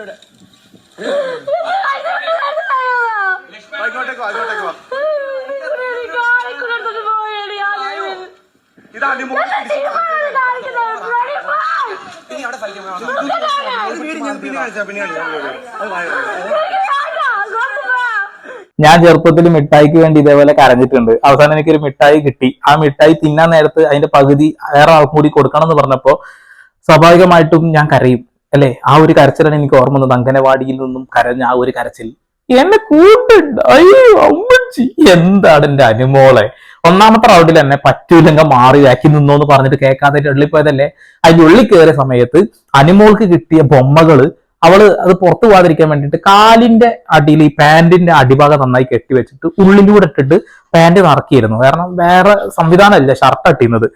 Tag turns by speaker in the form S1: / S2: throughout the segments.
S1: വാ ഇത് ഇനി അവിടെ സഹിക്കാൻ വീട് ഞാൻ പിന്നെ കാണിച്ചാ പിന്നെ കാണിച്ചാ അത് വായ-
S2: ഞാൻ ചെറുപ്പത്തിൽ മിഠായിക്ക് വേണ്ടി ഇതേപോലെ കരഞ്ഞിട്ടുണ്ട്. അവസാനം എനിക്കൊരു മിഠായി കിട്ടി. ആ മിഠായി തിന്നാൻ നേരത്ത് അതിന്റെ പകുതി വേറെ ആൾക്കും കൂടി കൊടുക്കണം എന്ന് പറഞ്ഞപ്പോ സ്വാഭാവികമായിട്ടും ഞാൻ കരയും. അല്ലെ? ആ ഒരു കരച്ചിലാണ് എനിക്ക് ഓർമ്മ വന്നത്. അംഗനവാടിയിൽ നിന്നും കരഞ്ഞ ആ ഒരു കരച്ചിൽ. എന്നെ കൂട്ടുണ്ട്. അമ്മച്ചി. എന്താണ് എന്റെ അനുമോളെ? ഒന്നാമത്തെ റൗണ്ടിൽ എന്നെ പറ്റൂലങ്ക മാറി ആക്കി നിന്നോ എന്ന് പറഞ്ഞിട്ട് കേൾക്കാതെ ഉള്ളിപ്പോയതല്ലേ അതിന്റെ ഉള്ളി കയറിയ സമയത്ത് അനുമോൾക്ക് കിട്ടിയ ബൊമ്മകൾ അവൾ അത് പുറത്തു പോകാതിരിക്കാൻ വേണ്ടിയിട്ട് കാലിന്റെ അടിയിൽ ഈ പാന്റിന്റെ അടിഭാഗം നന്നായി കെട്ടി വെച്ചിട്ട് ഉള്ളിലൂടെ ഇട്ടിട്ട് പാന്റ് നിറക്കിയിരുന്നു. കാരണം വേറെ സംവിധാനമല്ല ഷർട്ട് അട്ടിയുന്നത്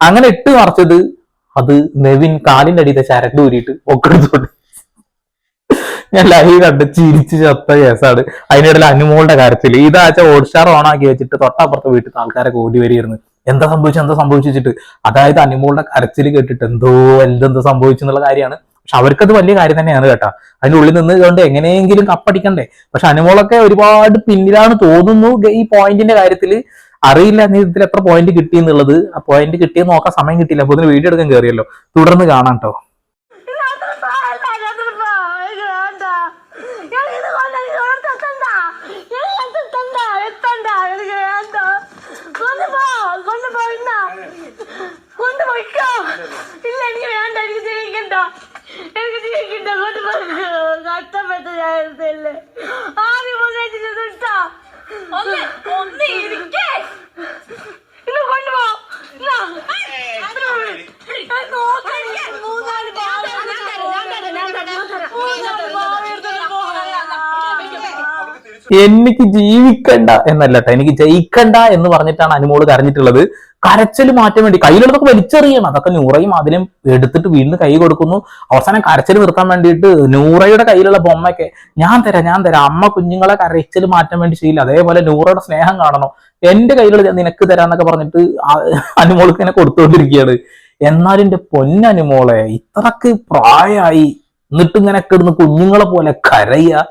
S2: അങ്ങനെ ഇട്ട് നിറച്ചത് അത് നെവിൻ കാലിന്റെ അടിയിലെ ചരട് ഊരിയിട്ട് ഒക്കെടുത്തോണ്ട് ഞാൻ ലൈവ് കണ്ട് ചിരിച്ച് ചത്ത കേസാണ്. അതിനിടയിൽ അനുമോളുടെ കാര്യത്തിൽ ഇതാച്ച ഓട്സ്റ്റാർ ഓൺ ആക്കി വെച്ചിട്ട് തൊട്ടപ്പുറത്ത് വീട്ടിൽ ആൾക്കാരൊക്കെ ഓടി വരികയായിരുന്നു. എന്താ സംഭവിച്ചു എന്താ സംഭവിച്ചിട്ട്? അതായത് അനുമോളുടെ കരച്ചിൽ കേട്ടിട്ട് എന്തോ വലുതെന്തോ സംഭവിച്ചു എന്നുള്ള കാര്യമാണ്. പക്ഷെ അവർക്കത് വലിയ കാര്യം തന്നെയാണ് കേട്ടാ. അതിന്റെ ഉള്ളിൽ നിന്ന് കൊണ്ട് എങ്ങനെയെങ്കിലും കപ്പടിക്കണ്ടേ? പക്ഷെ അനുമോളൊക്കെ ഒരുപാട് പിന്നിലാണ് തോന്നുന്നു ഈ പോയിന്റിന്റെ കാര്യത്തിൽ അറിയില്ല നീ ഇതിൽ എത്ര പോയിന്റ് കിട്ടി എന്നുള്ളത്. ആ പോയിന്റ് കിട്ടിയെന്ന് നോക്കാൻ സമയം കിട്ടിയില്ല. അപ്പൊ ഇതിന് വീഡിയോ എടുക്കാൻ കയറിയല്ലോ തുടർന്ന് കാണാം കേട്ടോ
S3: എനിക്ക് ജീവിക്കണ്ട. കൊണ്ട് കഷ്ടപ്പെട്ട ഞാൻ എടുത്തല്ലേ ആദ്യം മുന്നേറ്റിട്ട് വിട്ടാ ഒന്ന് ഒന്ന് ഇരിക്കേ ഇത് കൊണ്ടുപോ ഇന്നാ. ഞാൻ നോക്കാൻ മൂന്നാൽ പാവ മൂന്നാൽ പാവ എടുത്തോണ്ട് പോകാം
S2: എനിക്ക് ജീവിക്കണ്ട എന്നല്ല എനിക്ക് ജയിക്കണ്ട എന്ന് പറഞ്ഞിട്ടാണ് അനുമോൾ കരഞ്ഞിട്ടുള്ളത്. കരച്ചൽ മാറ്റാൻ വേണ്ടി കയ്യിലുള്ളതൊക്കെ വലിച്ചെറിയണം. അതൊക്കെ നൂറയും അതിലും എടുത്തിട്ട് വീണ്ടും കൈ കൊടുക്കുന്നു. അവസാനം കരച്ചൽ നിർത്താൻ വേണ്ടിയിട്ട് നൂറയുടെ കയ്യിലുള്ള ബൊമ്മയൊക്കെ ഞാൻ തരാം ഞാൻ തരാം. അമ്മ കുഞ്ഞുങ്ങളെ കരച്ചൽ മാറ്റാൻ വേണ്ടി ചെയ്യില്ല. അതേപോലെ നൂറയുടെ സ്നേഹം കാണണം. എന്റെ കയ്യിലുള്ള നിനക്ക് തരാന്നൊക്കെ പറഞ്ഞിട്ട് അനുമോൾക്ക് ഇങ്ങനെ കൊടുത്തുകൊണ്ടിരിക്കുകയാണ്. എന്നാലും എന്റെ പൊന്നനുമോളെ ഇത്രക്ക് പ്രായമായി എന്നിട്ട് ഇങ്ങനെ കിടന്ന് കുഞ്ഞുങ്ങളെ പോലെ കരയുക.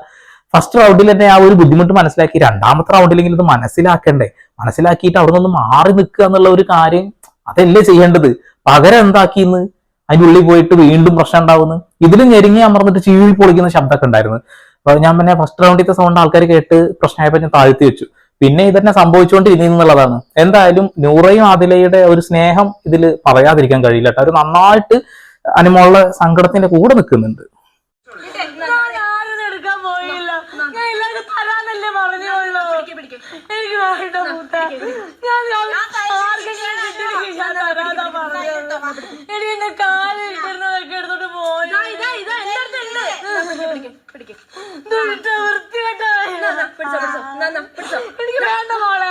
S2: ഫസ്റ്റ് റൗണ്ടിൽ തന്നെ ആ ഒരു ബുദ്ധിമുട്ട് മനസ്സിലാക്കി. രണ്ടാമത്തെ റൗണ്ടിലെങ്കിലും ഇത് മനസ്സിലാക്കണ്ടേ? മനസ്സിലാക്കിയിട്ട് അവിടെ നിന്ന് മാറി നിൽക്കുക എന്നുള്ള ഒരു കാര്യം അതല്ലേ ചെയ്യേണ്ടത്? പകരം എന്താക്കിന്ന്? അതിന്റെ ഉള്ളിൽ പോയിട്ട് വീണ്ടും പ്രശ്നം ഉണ്ടാവുന്നു. ഇതിലും ഞെരുങ്ങി അമർന്നിട്ട് ചീഴി പൊളിക്കുന്ന ശബ്ദമൊക്കെ ഉണ്ടായിരുന്നു. അപ്പൊ ഞാൻ പിന്നെ ഫസ്റ്റ് റൗണ്ടിലത്തെ സൗണ്ട് ആൾക്കാർ കേട്ട് പ്രശ്നമായപ്പോൾ ഞാൻ താഴ്ത്തി വെച്ചു. പിന്നെ ഇതന്നെ എന്നുള്ളതാണ്. എന്തായാലും നൂറയും ആദിലയുടെ ഒരു സ്നേഹം ഇതിൽ പറയാതിരിക്കാൻ കഴിയില്ല കേട്ടോ. അവർ നന്നായിട്ട് അനുമോളുടെ സങ്കടത്തിന്റെ കൂടെ നിൽക്കുന്നുണ്ട്
S3: ഞാൻ ആരും എടുക്കാൻ പോയില്ല ഞാൻ എല്ലാവർക്കും തരാന്നല്ലേ പറഞ്ഞോളൂ എനിക്ക് വേണ്ട മുട്ട ഞാൻ ആർക്കെങ്കിലും കിട്ടിയില്ലെങ്കിൽ ഞാൻ തരാതാ പറഞ്ഞത് എടി എന്റെ കാൽ ഇട്ടിരുന്നതൊക്കെ എടുത്തോട്ട് പോയി. എനിക്ക് വേണ്ട മോളെ.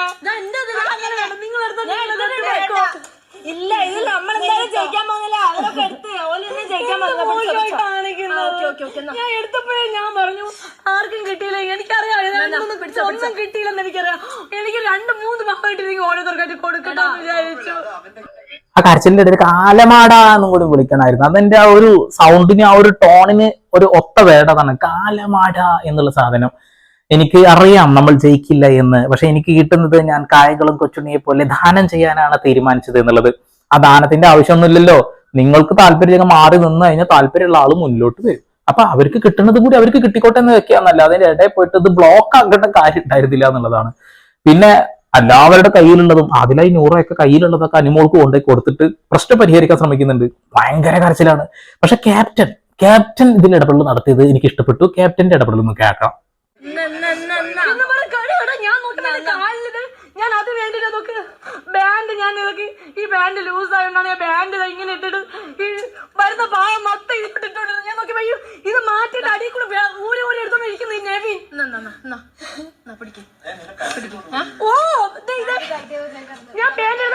S4: ഇല്ല ഇത് നമ്മളെന്തായാലും ജയിക്കാൻ പോകുന്നില്ല. അവരൊക്കെ എടുത്ത് ഓലെന്നെ ജയിക്കാൻ പോകുന്നത് പിടിച്ചോ,
S3: പോയി
S4: പിടിച്ചോ.
S3: കാണിക്കുന്നു.
S4: ഓക്കേ, ഓക്കേ, ഓക്കേ,
S3: ഞാൻ എടുത്തപ്പോഴേ ഞാൻ പറഞ്ഞു ആർക്കും കിട്ടിയില്ല. എനിക്കറിയാം ഒന്നും കിട്ടിയില്ലെന്ന് എനിക്കറിയാം. എനിക്ക് രണ്ട് മൂന്ന് പാവമായിട്ട് ഓരോരുത്തർക്കായിട്ട് കൊടുക്കട്ടെ എന്ന് വിചാരിച്ചു.
S2: ആ കരച്ചിലിന്റെ ഇടയിൽ കാലമാടാ എന്നും കൂടി വിളിക്കണമായിരുന്നു അതെന്റെ ആ ഒരു സൗണ്ടിന് ആ ഒരു ടോണിന് ഒരു ഒത്ത വേടതാണ് കാലമാട എന്നുള്ള സാധനം. എനിക്ക് അറിയാം നമ്മൾ ജയിക്കില്ല എന്ന്. പക്ഷെ എനിക്ക് കിട്ടുന്നത് ഞാൻ കായകളും കൊച്ചുണ്ണിയെ പോലെ ദാനം ചെയ്യാനാണ് തീരുമാനിച്ചത് എന്നുള്ളത്. ആ ദാനത്തിന്റെ ആവശ്യമൊന്നുമില്ലല്ലോ. നിങ്ങൾക്ക് താല്പര്യം മാറി നിന്ന് കഴിഞ്ഞാൽ താല്പര്യമുള്ള ആൾ മുന്നിലോട്ട് വരും. അപ്പൊ അവർക്ക് കിട്ടുന്നത് കൂടി അവർക്ക് കിട്ടിക്കോട്ടെ എന്ന് വെക്കാന്നല്ല അതിന്റെ ഇടയിൽ പോയിട്ട് ഇത് ബ്ലോക്ക് ആക്കേണ്ട കാര്യം ഉണ്ടായിരുന്നില്ല എന്നുള്ളതാണ്. പിന്നെ എല്ലാവരുടെ കയ്യിലുള്ളതും അതിലായി നൂറൊക്കെ കയ്യിലുള്ളതൊക്കെ അനുമോൾക്ക് കൊണ്ടുപോയി കൊടുത്തിട്ട് പ്രശ്നം പരിഹരിക്കാൻ ശ്രമിക്കുന്നുണ്ട്. ഭയങ്കര കരച്ചിലാണ്. പക്ഷെ ക്യാപ്റ്റൻ ക്യാപ്റ്റൻ ഇതിൽ ഇടപെടൽ നടത്തിയത് എനിക്ക് ഇഷ്ടപ്പെട്ടു ക്യാപ്റ്റന്റെ ഇടപെടൽ ഒന്ന് കേൾക്കാം.
S3: ഞാൻ അത് വേണ്ടിട്ട് ബാൻഡ് ഞാൻ ഇതൊക്കെ ഈ ബാൻഡ് ലൂസ് ആയതുകൊണ്ടാണ് ഞാൻ ബാൻഡ് ഇങ്ങനെ ഇട്ടിട്ട് ഈ വരുന്ന പാവം മൊത്തം ഇതിട്ടിട്ടുണ്ട് ഞാൻ നോക്കി അയ്യോ ഇത് മാറ്റിട്ട് അടിയിൽ കൂടെ വേ- ഊരി ഊരി എടുത്തോണ്ട് ഇരിക്കുന്നു ഈ നെവിൻ ഓ ദേ ഇത് ഞാൻ ബാൻഡ്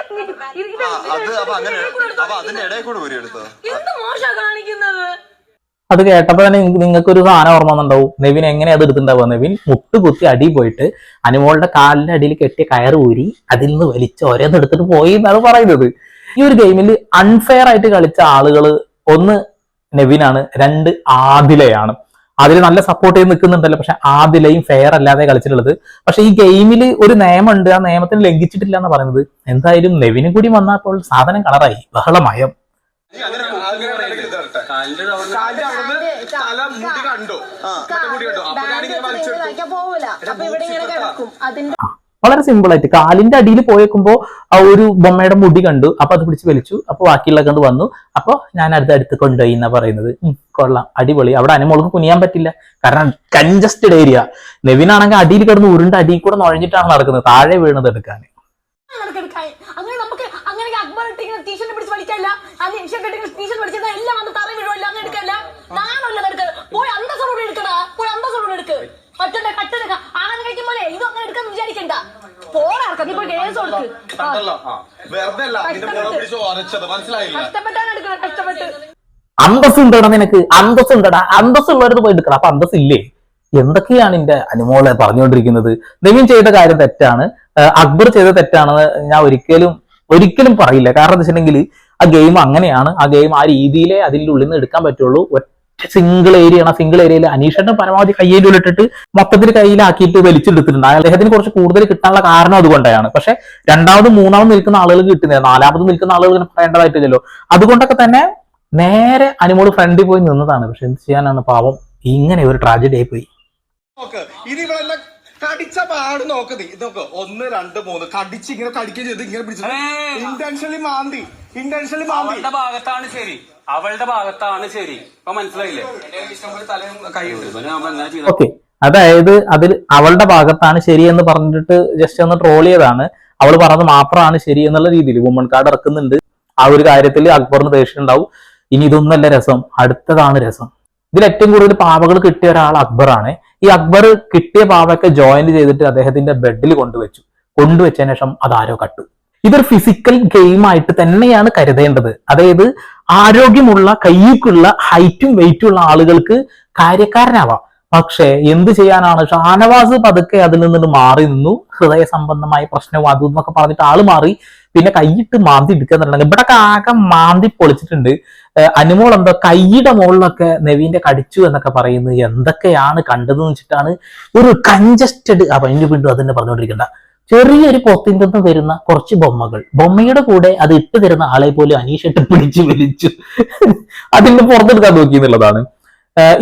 S3: ഇത്
S1: അത് അപ്പൊ അങ്ങനെ അപ്പൊ അതിന്റെ ഇടയിൽ കൂടെ ഊരി എടുത്തോ?
S3: എന്ത് മോശ കാണിക്കുന്നത്?
S2: അത് കേട്ടപ്പോ തന്നെ നിങ്ങൾക്ക് ഒരു സാധനം ഓർമ്മ വന്നിട്ടുണ്ടാവും. നെവിൻ എങ്ങനെ അത് എടുത്തിട്ടുണ്ടാവുക? നെവിൻ മുട്ടുകുത്തി അടി പോയിട്ട് അനുമോളുടെ കാലിന്റെ അടിയിൽ കെട്ടിയ കയർ ഊരി അതിൽ നിന്ന് വലിച്ച് ഓരോന്ന് എടുത്തിട്ട് പോയി എന്നാണ് പറയുന്നത്. ഈ ഒരു ഗെയിമിൽ അൺഫെയർ ആയിട്ട് കളിച്ച ആളുകൾ ഒന്ന് നെവിനാണ് രണ്ട് ആദിലയാണ്. അതിൽ നല്ല സപ്പോർട്ട് ചെയ്ത് നിൽക്കുന്നുണ്ടല്ലോ പക്ഷെ ആദിലയും ഫെയർ അല്ലാതെ കളിച്ചിട്ടുള്ളത്. പക്ഷെ ഈ ഗെയിമിൽ ഒരു നിയമമുണ്ട്. ആ നിയമത്തിന് ലംഘിച്ചിട്ടില്ല എന്ന് പറയുന്നത്. എന്തായാലും നെവിനും കൂടി വന്നപ്പോൾ സാധനം കളറായി. ബഹളമയം?
S1: കണ്ടോ.
S2: വളരെ സിമ്പിൾ ആയിട്ട് കാലിന്റെ അടിയിൽ പോയേക്കുമ്പോ ആ ഒരു ബൊമ്മയുടെ മുടി കണ്ടു. അപ്പൊ അത് പിടിച്ച് വലിച്ചു. അപ്പൊ ബാക്കിയുള്ള കണ്ട് വന്നു. അപ്പൊ ഞാൻ അടുത്ത് അടുത്ത് കൊണ്ടുപോയി എന്നാ പറയുന്നത്. കൊള്ളാം. അടിപൊളി. അവിടെ അനുമോൾക്ക് കുനിയാൻ പറ്റില്ല. കാരണം കൺജസ്റ്റഡ് ഏരിയ നെവിനാണെങ്കിൽ അടിയിൽ കിടന്ന് ഉരുണ്ട് അടിയിൽ കൂടെ നുഴഞ്ഞിട്ടാണ് നടക്കുന്നത്. താഴെ വീണത് എടുക്കാൻ.
S3: അങ്ങനെ നമുക്ക് അങ്ങനെ അക്ബർ ഇട്ടിങ്ങനെ ടീഷർട്ട് പിടിച്ച് വലിക്കല്ല. ടീഷർട്ട് പിടിച്ചത് എല്ലാം വന്ന് തറ വീഴുമല്ല അങ്ങനെ എടുക്കല്ല. നാണല്ല എടുക്ക പോയി അന്തസ്സോടെ എടുക്കടാ. പോയി അന്തസ്സോടെ എടുക്ക്. ഒറ്റ കട്ടെടുക്ക ആണെന്ന് കഴിക്കുമ്പോൾ ഇതും അങ്ങനെ എടുക്കാന്ന് വിചാരിക്കണ്ട. പോടാർക്ക നീ പോയി കേസ് കൊടുക്ക്. ആ,
S1: ആ വെറുതെ അല്ല നിന്റെ മുഖം പിടിച്ച് മനസ്സിലായില്ല.
S3: കഷ്ടപ്പെട്ടാണ് എടുക്കുന്നത് കഷ്ടപ്പെട്ട്.
S2: അന്തസ് ഉണ്ടടാ നിനക്ക്. അന്തസ് ഉണ്ടടാ അന്തസ് ഉള്ളവരത് പോയി എടുക്കണം. അപ്പൊ അന്തസ് ഇല്ലേ എന്തൊക്കെയാണ് എന്റെ അനുമോളെ പറഞ്ഞുകൊണ്ടിരിക്കുന്നത്? നിവിൻ ചെയ്ത കാര്യം തെറ്റാണ്. അക്ബർ ചെയ്ത തെറ്റാണെന്ന് ഞാൻ ഒരിക്കലും ഒരിക്കലും പറയില്ല. കാരണം എന്താ വെച്ചിട്ടുണ്ടെങ്കിൽ ആ ഗെയിം അങ്ങനെയാണ്. ആ ഗെയിം ആ രീതിയിലേ അതിന്റെ ഉള്ളിൽ നിന്ന് എടുക്കാൻ പറ്റുള്ളൂ. സിംഗിൾ ഏരിയ ആണ് ആ സിംഗിൾ ഏരിയയിൽ അനീഷേട്ടൻ പരമാവധി കയ്യേന്റെ ഉള്ളിട്ടിട്ട് മൊത്തത്തിൽ കയ്യിലാക്കിയിട്ട് വലിച്ചെടുത്തിട്ടുണ്ട് അദ്ദേഹത്തിന് കുറച്ച് കൂടുതൽ കിട്ടാനുള്ള കാരണം അതുകൊണ്ടാണ്. പക്ഷെ രണ്ടാമതും മൂന്നാമതും നിൽക്കുന്ന ആളുകൾ കിട്ടുന്നില്ല. നാലാമതും നിൽക്കുന്ന ആളുകൾ ഇങ്ങനെ പറയേണ്ടതായിട്ടില്ലല്ലോ. അതുകൊണ്ടൊക്കെ തന്നെ നേരെ അനുമോൾ ഫ്രണ്ടിൽ പോയി നിന്നതാണ്. പക്ഷെ എന്ത് ചെയ്യാനാണ് പാവം? ഇങ്ങനെ ഒരു ട്രാജഡി ആയി പോയി.
S1: കടിച്ച പാട് നോക്ക് നീ. നോക്ക് ഒന്ന് രണ്ട് മൂന്ന്. കടിച്ച് ഇങ്ങനെ കടിക്കുകയും ചെയ്ത് ഇങ്ങനെ പിടിച്ചു. ഇന്റൻഷനലി മാന്തി. ഇന്റൻഷനലി മാന്തി.
S5: ഭാഗത്താണ് ശരി. അവളുടെ ഭാഗത്താണ് ശരി. ഇപ്പൊ മനസ്സിലായില്ലേ?
S2: ഓക്കെ. അതായത് അതിൽ അവളുടെ ഭാഗത്താണ് ശരി എന്ന് പറഞ്ഞിട്ട് ജസ്റ്റ് ഒന്ന് ട്രോൾ ചെയ്തതാണ്. അവൾ പറഞ്ഞത് മാത്രമാണ് ശരി എന്നുള്ള രീതിയിൽ. വുമൺ കാർഡ് ഇറക്കുന്നുണ്ട്. ആ ഒരു കാര്യത്തിൽ അക്ബറിന് ദേഷ്യം ഉണ്ടാവും. ഇനി ഇതൊന്നല്ല രസം. അടുത്തതാണ് രസം. ഇതിൽ ഏറ്റവും കൂടുതൽ പാവകൾ കിട്ടിയ ഒരാൾ അക്ബറാണ്. ഈ അക്ബർ കിട്ടിയ പാവയൊക്കെ ജോയിന്റ് ചെയ്തിട്ട് അദ്ദേഹത്തിന്റെ ബെഡിൽ കൊണ്ടുവച്ചു. കൊണ്ടുവച്ചതിന് ശേഷം അതാരോ കട്ടു. ഇതൊരു ഫിസിക്കൽ ഗെയിം ആയിട്ട് തന്നെയാണ് കരുതേണ്ടത്. അതായത് ആരോഗ്യമുള്ള കയ്യിക്കുള്ള ഹൈറ്റും വെയിറ്റും ഉള്ള ആളുകൾക്ക് കാര്യക്കാരനാവാം. പക്ഷേ എന്ത് ചെയ്യാനാണ്? ഷാനവാസ് പതുക്കെ അതിൽ നിന്നിട്ട് മാറി നിന്നു. ഹൃദയ സംബന്ധമായ പ്രശ്നവും അതും എന്നൊക്കെ പറഞ്ഞിട്ട് ആൾ മാറി. പിന്നെ കൈയിട്ട് മാന്തി എടുക്കുന്നുണ്ടെങ്കിൽ ഇവിടെ ആകെ മാന്തി പൊളിച്ചിട്ടുണ്ട്. അനുമോൾ എന്തോ കൈയുടെ മുകളിലൊക്കെ നെവീന്റെ കടിച്ചു എന്നൊക്കെ പറയുന്നത് എന്തൊക്കെയാണ് കണ്ടതെന്ന് വെച്ചിട്ടാണ് ഒരു കൺജസ്റ്റഡ് അപ്പൊ അതിന് വീണ്ടും അതിനെ പറഞ്ഞുകൊണ്ടിരിക്കണ്ട. ചെറിയൊരു പൊത്തിന്റെ നിന്ന് വരുന്ന കുറച്ച് ബൊമ്മകൾ. ബൊമ്മയുടെ കൂടെ അത് ഇട്ട് തരുന്ന ആളെ പോലും അനീഷിട്ട് പിടിച്ചു വലിച്ചു. അതിന്റെ പുറത്തെടുക്കാൻ നോക്കി എന്നുള്ളതാണ്.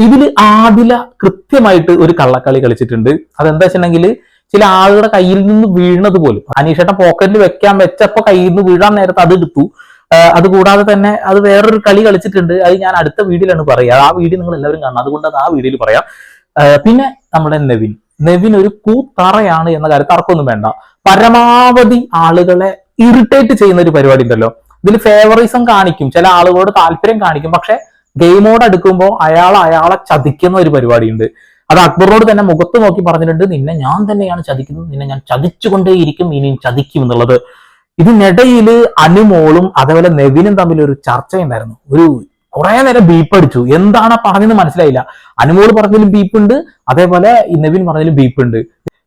S2: ഇതിൽ ആദില കൃത്യമായിട്ട് ഒരു കള്ളക്കളി കളിച്ചിട്ടുണ്ട്. അതെന്താ വെച്ചിട്ടുണ്ടെങ്കിൽ ചില ആളുകളുടെ കയ്യിൽ നിന്ന് വീഴുന്നത് പോലും. അനീഷേട്ടൻ പോക്കറ്റിൽ വെക്കാൻ വെച്ചപ്പോ കയ്യിൽ നിന്ന് വീഴാൻ നേരത്ത് അത് എടുത്തു. അതുകൂടാതെ തന്നെ അത് വേറൊരു കളി കളിച്ചിട്ടുണ്ട്. അത് ഞാൻ അടുത്ത വീഡിയോയിലാണ് പറയുക ആ വീഡിയോ നിങ്ങൾ എല്ലാവരും കാണണം. അതുകൊണ്ട് അത് ആ വീഡിയോയിൽ പറയാം. പിന്നെ നമ്മുടെ നെവിൻ. നെവിൻ ഒരു കൂത്തറയാണ് എന്ന കാര്യം തർക്കമൊന്നും വേണ്ട. പരമാവധി ആളുകളെ ഇറിറ്റേറ്റ് ചെയ്യുന്ന ഒരു പരിപാടി ഉണ്ടല്ലോ. ഇതിൽ ഫേവറിസം കാണിക്കും. ചില ആളുകളോട് താല്പര്യം കാണിക്കും. പക്ഷെ ഗെയിമോട് അടുക്കുമ്പോൾ അയാൾ അയാളെ ചതിക്കുന്ന ഒരു പരിപാടിയുണ്ട് അത് അക്ബറിനോട് തന്നെ മുഖത്ത് നോക്കി പറഞ്ഞിട്ടുണ്ട്. നിന്നെ ഞാൻ തന്നെയാണ് ചതിക്കുന്നത്. നിന്നെ ഞാൻ ചതിച്ചുകൊണ്ടേയിരിക്കും. ഇനിയും ചതിക്കും എന്നുള്ളത്. ഇതിനിടയിൽ അനുമോളും അതേപോലെ നെവിനും തമ്മിൽ ഒരു ചർച്ചയുണ്ടായിരുന്നു ഒരു കുറെ നേരം ബീപ്പ് അടിച്ചു. എന്താണ് പറഞ്ഞെന്ന് മനസ്സിലായില്ല. അനുമോൾ പറഞ്ഞതിലും ബീപ്പ് ഉണ്ട്. അതേപോലെ നെവിൻ പറഞ്ഞതിലും ബീപ്പ് ഉണ്ട്.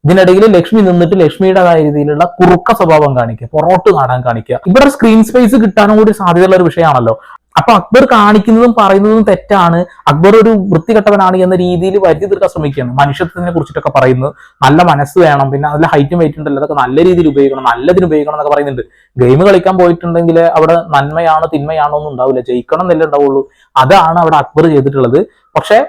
S2: ഇതിനിടയിൽ ലക്ഷ്മി നിന്നിട്ട് ലക്ഷ്മിയുടേതായ രീതിയിലുള്ള കുറുക്ക സ്വഭാവം കാണിക്കുക പൊറോട്ട് നാടാൻ കാണിക്കുക. ഇവിടെ സ്ക്രീൻ സ്പേസ് കിട്ടാനും കൂടി സാധ്യതയുള്ള ഒരു വിഷയമാണല്ലോ. അപ്പൊ അക്ബർ കാണിക്കുന്നതും പറയുന്നതും തെറ്റാണ്. അക്ബർ ഒരു വൃത്തികെട്ടവനാണ് എന്ന രീതിയിൽ വരുത്തി തീർക്കാൻ ശ്രമിക്കുകയാണ്. മനുഷ്യത്വത്തിനെ കുറിച്ചിട്ടൊക്കെ പറയുന്നത് നല്ല മനസ്സ് വേണം പിന്നെ നല്ല ഹൈറ്റും വെയിറ്റും ഉണ്ടല്ലോ അതൊക്കെ നല്ല രീതിയിൽ ഉപയോഗിക്കണം നല്ലതിന് ഉപയോഗിക്കണം എന്നൊക്കെ പറയുന്നുണ്ട്. ഗെയിം കളിക്കാൻ പോയിട്ടുണ്ടെങ്കിൽ അവിടെ നന്മയാണോ തിന്മയാണോ ഒന്നും ഉണ്ടാവില്ല. ജയിക്കണം എന്നല്ലേ ഉണ്ടാവുള്ളൂ. അതാണ് അവിടെ അക്ബർ ചെയ്തിട്ടുള്ളത്. പക്ഷെ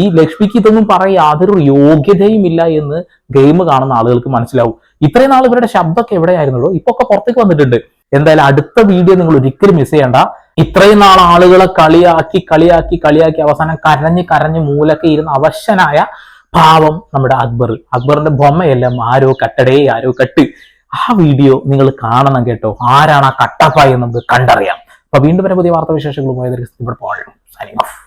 S2: ഈ ലക്ഷ്മിക്ക് ഇതൊന്നും പറയാൻ യാതൊരു യോഗ്യതയും ഇല്ല എന്ന് ഗെയിം കാണുന്ന ആളുകൾക്ക് മനസ്സിലാവും. ഇത്രയും നാൾ ഇവരുടെ ശബ്ദമൊക്കെ എവിടെയായിരുന്നുള്ളൂ? ഇപ്പൊ ഒക്കെ പുറത്തേക്ക് വന്നിട്ടുണ്ട്. എന്തായാലും അടുത്ത വീഡിയോ നിങ്ങൾ ഒരിക്കലും മിസ് ചെയ്യണ്ട. ഇത്രയും നാൾ ആളുകളെ കളിയാക്കി കളിയാക്കി കളിയാക്കി അവസാനം കരഞ്ഞ് കരഞ്ഞ് മൂലൊക്കെ ഇരുന്ന അവശനായ പാവം നമ്മുടെ അക്ബർ. അക്ബറിന്റെ ബൊമ്മയെല്ലാം ആരോ കട്ടടേ ആരോ കട്ട്. ആ വീഡിയോ നിങ്ങൾ കാണണം കേട്ടോ. ആരാണ് ആ കട്ടപ്പായി എന്ന് നമുക്ക് കണ്ടറിയാം. അപ്പൊ വീണ്ടും വരെ പുതിയ വാർത്താ വിശേഷങ്ങളുമായി ഇവിടെ പോകണം സൈനിങ് ഓഫ്